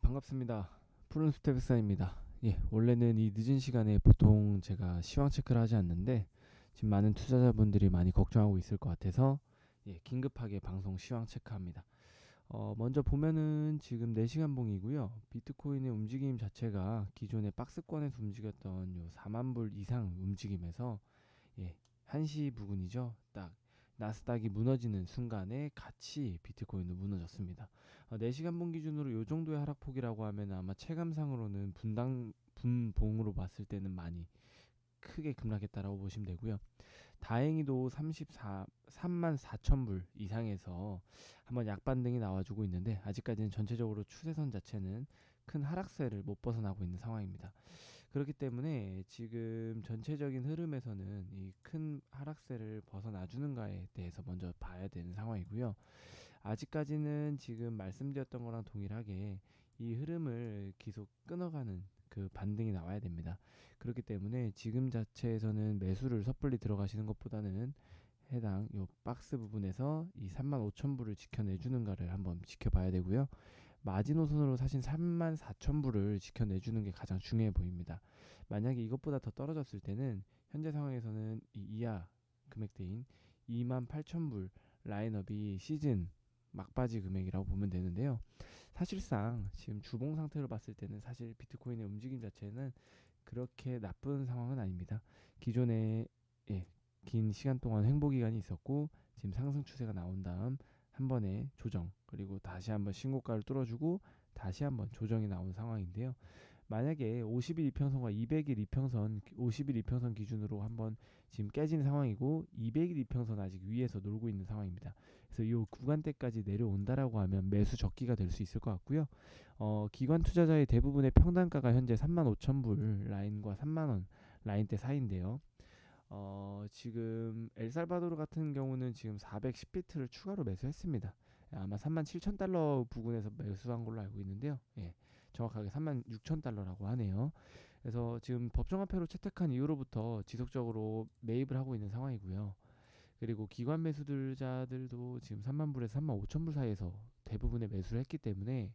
반갑습니다. 푸른 스텝사입니다. 예, 원래는 이 늦은 시간에 보통 제가 시황 체크를 하지 않는데 지금 많은 투자자분들이 많이 걱정하고 있을 것 같아서 예, 긴급하게 방송 시황 체크합니다. 어, 먼저 보면은 지금 4시간 봉이고요. 비트코인의 움직임 자체가 기존의 박스권에서 움직였던 요 4만 불 이상 움직임에서 예, 1시 부근이죠. 딱 나스닥이 무너지는 순간에 같이 비트코인도 무너졌습니다. 어, 4시간 봉 기준으로 요 정도의 하락폭이라고 하면 아마 체감상으로는 분당 분봉으로 봤을 때는 많이 크게 급락했다라고 보시면 되고요. 다행히도 34 3만 4천 불 이상에서 한번 약반등이 나와주고 있는데 아직까지는 전체적으로 추세선 자체는 큰 하락세를 못 벗어나고 있는 상황입니다. 그렇기 때문에 지금 전체적인 흐름에서는 이 큰 하락세를 벗어나주는가에 대해서 먼저 봐야 되는 상황이고요. 아직까지는 지금 말씀드렸던 거랑 동일하게 이 흐름을 계속 끊어가는 그 반등이 나와야 됩니다. 그렇기 때문에 지금 자체에서는 매수를 섣불리 들어가시는 것보다는 해당 요 박스 부분에서 이 3만 5천 불을 지켜내주는가를 한번 지켜봐야 되고요. 마지노선으로 사신 3만 4천 불을 지켜내주는 게 가장 중요해 보입니다. 만약에 이것보다 더 떨어졌을 때는 현재 상황에서는 이 이하 금액대인 2만 8천 불 라인업이 시즌 막바지 금액이라고 보면 되는데요. 사실상 지금 주봉 상태로 봤을 때는 사실 비트코인의 움직임 자체는 그렇게 나쁜 상황은 아닙니다. 기존에 예, 긴 시간 동안 횡보 기간이 있었고 지금 상승 추세가 나온 다음 한 번에 조정 그리고 다시 한번 신고가를 뚫어주고 다시 한번 조정이 나온 상황인데요. 만약에 50일 이평선과 200일 이평선, 50일 이평선 기준으로 한번 지금 깨진 상황이고 200일 이평선 아직 위에서 놀고 있는 상황입니다. 그래서 이 구간대까지 내려온다라고 하면 매수 적기가 될 수 있을 것 같고요. 어, 기관 투자자의 대부분의 평단가가 현재 35,000불 라인과 3만 원 라인대 사이인데요. 어, 지금 엘살바도르 같은 경우는 지금 410비트를 추가로 매수했습니다. 아마 37,000달러 부근에서 매수한 걸로 알고 있는데요. 예. 정확하게 36,000달러라고 하네요. 그래서 지금 법정화폐로 채택한 이후로부터 지속적으로 매입을 하고 있는 상황이고요. 그리고 기관 매수들자들도 지금 3만 불에서 3만 5천 불 사이에서 대부분의 매수를 했기 때문에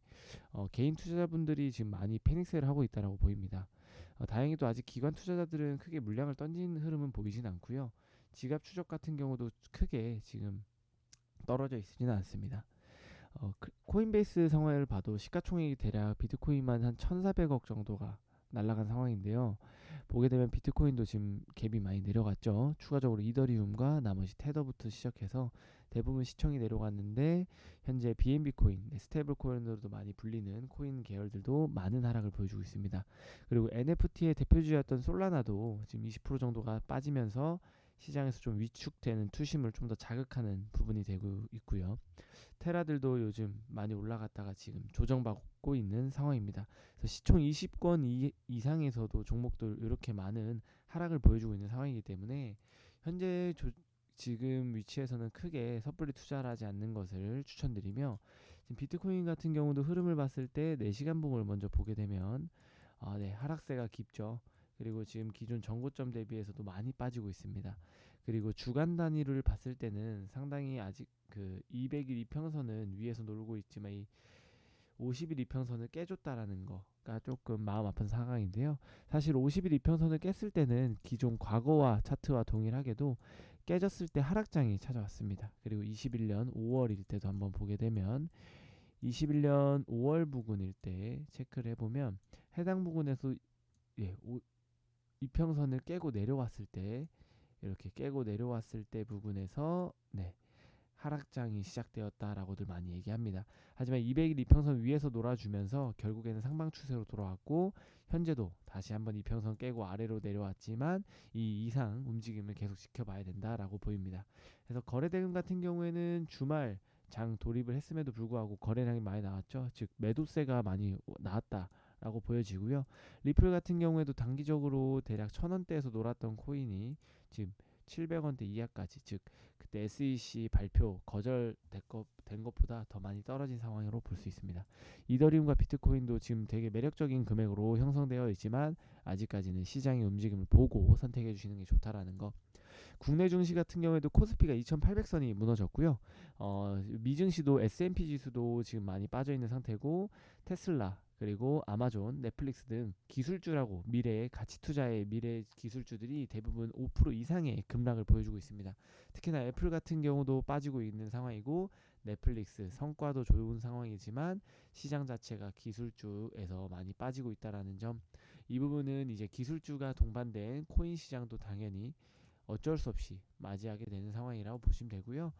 어, 개인 투자자분들이 지금 많이 패닉세를 하고 있다라고 보입니다. 어, 다행히도 아직 기관 투자자들은 크게 물량을 던진 흐름은 보이진 않고요. 지갑 추적 같은 경우도 크게 지금 떨어져 있지는 않습니다. 어, 그, 코인베이스 상황을 봐도 시가총액이 대략 비트코인만 한 1,400억 정도가 날라간 상황인데요. 보게 되면 비트코인도 지금 갭이 많이 내려갔죠. 추가적으로 이더리움과 나머지 테더부터 시작해서 대부분 시청이 내려갔는데 현재 BNB 코인, 네, 스테이블 코인으로도 많이 불리는 코인 계열들도 많은 하락을 보여주고 있습니다. 그리고 NFT의 대표주였던 솔라나도 지금 20% 정도가 빠지면서 시장에서 좀 위축되는 투심을 좀 더 자극하는 부분이 되고 있고요. 테라들도 요즘 많이 올라갔다가 지금 조정받고 있는 상황입니다. 그래서 시총 20권 이, 이상에서도 종목들 이렇게 많은 하락을 보여주고 있는 상황이기 때문에 현재 조, 지금 위치에서는 크게 섣불리 투자를 하지 않는 것을 추천드리며 지금 비트코인 같은 경우도 흐름을 봤을 때 4시간 봉을 먼저 보게 되면 아, 네, 하락세가 깊죠. 그리고 지금 기존 정고점 대비해서도 많이 빠지고 있습니다. 그리고 주간 단위를 봤을 때는 상당히 아직 그 200일 이평선은 위에서 놀고 있지만 이 50일 이평선을 깨줬다라는 거가 조금 마음 아픈 상황인데요. 사실 50일 이평선을 깼을 때는 기존 과거와 차트와 동일하게도 깨졌을 때 하락장이 찾아왔습니다. 그리고 21년 5월일 때도 한번 보게 되면 21년 5월 부근일 때 체크를 해보면 해당 부근에서 예, 오, 이평선을 깨고 내려왔을 때 이렇게 깨고 내려왔을 때 부분에서 네, 하락장이 시작되었다라고들 많이 얘기합니다. 하지만 200일 이평선 위에서 놀아주면서 결국에는 상방 추세로 돌아왔고 현재도 다시 한번 이평선 깨고 아래로 내려왔지만 이 이상 움직임을 계속 지켜봐야 된다라고 보입니다. 그래서 거래 대금 같은 경우에는 주말 장 돌입을 했음에도 불구하고 거래량이 많이 나왔죠. 즉 매도세가 많이 나왔다. 라고 보여지고요. 리플 같은 경우에도 단기적으로 대략 천원대에서 놀았던 코인이 지금 700원대 이하까지 즉 그때 SEC 발표 거절된 것, 된 것보다 더 많이 떨어진 상황으로 볼 수 있습니다. 이더리움과 비트코인도 지금 되게 매력적인 금액으로 형성되어 있지만 아직까지는 시장의 움직임을 보고 선택해 주시는 게 좋다라는 거. 국내 증시 같은 경우에도 코스피가 2,800선이 무너졌고요. 어, 미증시도 S&P 지수도 지금 많이 빠져 있는 상태고 테슬라 그리고 아마존, 넷플릭스 등 기술주라고 미래의 가치 투자의 미래 기술주들이 대부분 5% 이상의 급락을 보여주고 있습니다. 특히나 애플 같은 경우도 빠지고 있는 상황이고 넷플릭스 성과도 좋은 상황이지만 시장 자체가 기술주에서 많이 빠지고 있다라는 점. 이 부분은 이제 기술주가 동반된 코인 시장도 당연히 어쩔 수 없이 맞이하게 되는 상황이라고 보시면 되고요.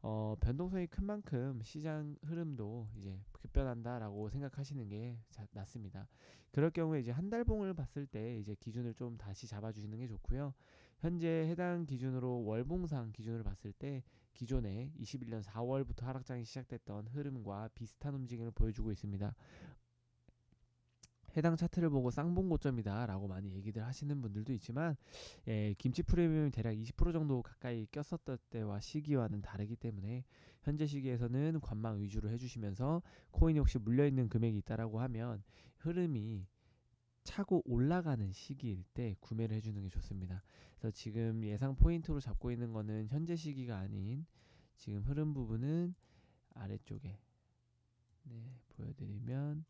어, 변동성이 큰 만큼 시장 흐름도 이제 급변한다라고 생각하시는 게 자, 낫습니다. 그럴 경우에 이제 한 달봉을 봤을 때 이제 기준을 좀 다시 잡아주시는 게 좋고요. 현재 해당 기준으로 월봉상 기준을 봤을 때 기존에 21년 4월부터 하락장이 시작됐던 흐름과 비슷한 움직임을 보여주고 있습니다. 해당 차트를 보고 쌍봉 고점이다 라고 많이 얘기들 하시는 분들도 있지만 예, 김치 프리미엄이 대략 20% 정도 가까이 꼈었던 때와 시기와는 다르기 때문에 현재 시기에서는 관망 위주로 해주시면서 코인이 혹시 물려 있는 금액이 있다라고 하면 흐름이 차고 올라가는 시기일 때 구매를 해주는 게 좋습니다. 그래서 지금 예상 포인트로 잡고 있는 거는 현재 시기가 아닌 지금 흐름 부분은 아래쪽에 네, 보여드리면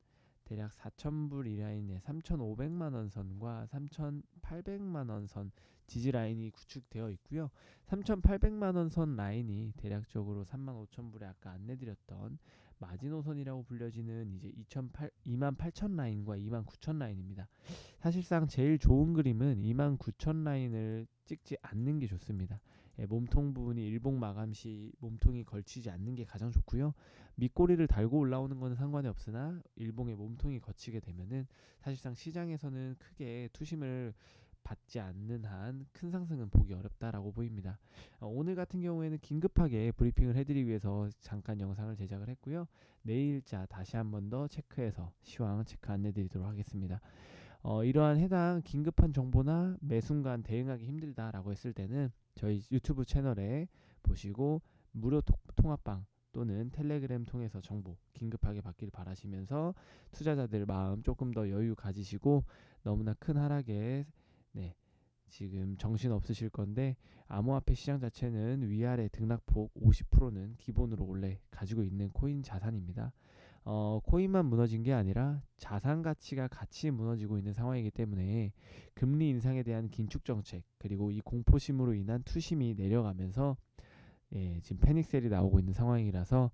대략 4,000불 이 라인에 3,500만 원 선과 3,800만 원 선 지지 라인이 구축되어 있고요. 3,800만 원 선 라인이 대략적으로 35,000불에 아까 안내드렸던 마지노선이라고 불려지는 이제 2,800 28,000 라인과 29,000 라인입니다. 사실상 제일 좋은 그림은 29,000 라인을 찍지 않는 게 좋습니다. 예, 몸통 부분이 일봉 마감 시 몸통이 걸치지 않는 게 가장 좋고요. 밑꼬리를 달고 올라오는 것은 상관이 없으나 일봉의 몸통이 거치게 되면은 사실상 시장에서는 크게 투심을 받지 않는 한 큰 상승은 보기 어렵다라고 보입니다. 어, 오늘 같은 경우에는 긴급하게 브리핑을 해드리기 위해서 잠깐 영상을 제작을 했고요. 내일자 다시 한 번 더 체크해서 시황 체크 안내드리도록 하겠습니다. 어, 이러한 해당 긴급한 정보나 매 순간 대응하기 힘들다라고 했을 때는 저희 유튜브 채널에 보시고 무료 톡- 통합방 또는 텔레그램 통해서 정보 긴급하게 받길 바라시면서 투자자들 마음 조금 더 여유 가지시고 너무나 큰 하락에 네 지금 정신 없으실 건데 암호화폐 시장 자체는 위아래 등락폭 50%는 기본으로 원래 가지고 있는 코인 자산입니다. 어, 코인만 무너진 게 아니라 자산 가치가 같이 무너지고 있는 상황이기 때문에 금리 인상에 대한 긴축 정책 그리고 이 공포심으로 인한 투심이 내려가면서 예, 지금 패닉셀이 나오고 있는 상황이라서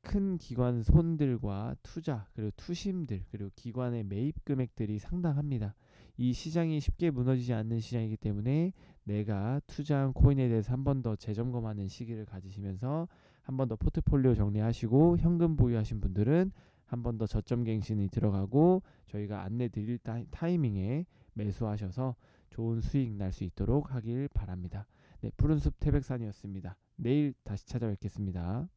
큰 기관 손들과 투자 그리고 투심들 그리고 기관의 매입 금액들이 상당합니다. 이 시장이 쉽게 무너지지 않는 시장이기 때문에 내가 투자한 코인에 대해서 한 번 더 재점검하는 시기를 가지시면서 한 번 더 포트폴리오 정리하시고 현금 보유하신 분들은 한 번 더 저점 갱신이 들어가고 저희가 안내 드릴 타- 타이밍에 매수하셔서 좋은 수익 날 수 있도록 하길 바랍니다. 네, 푸른숲 태백산이었습니다. 내일 다시 찾아뵙겠습니다.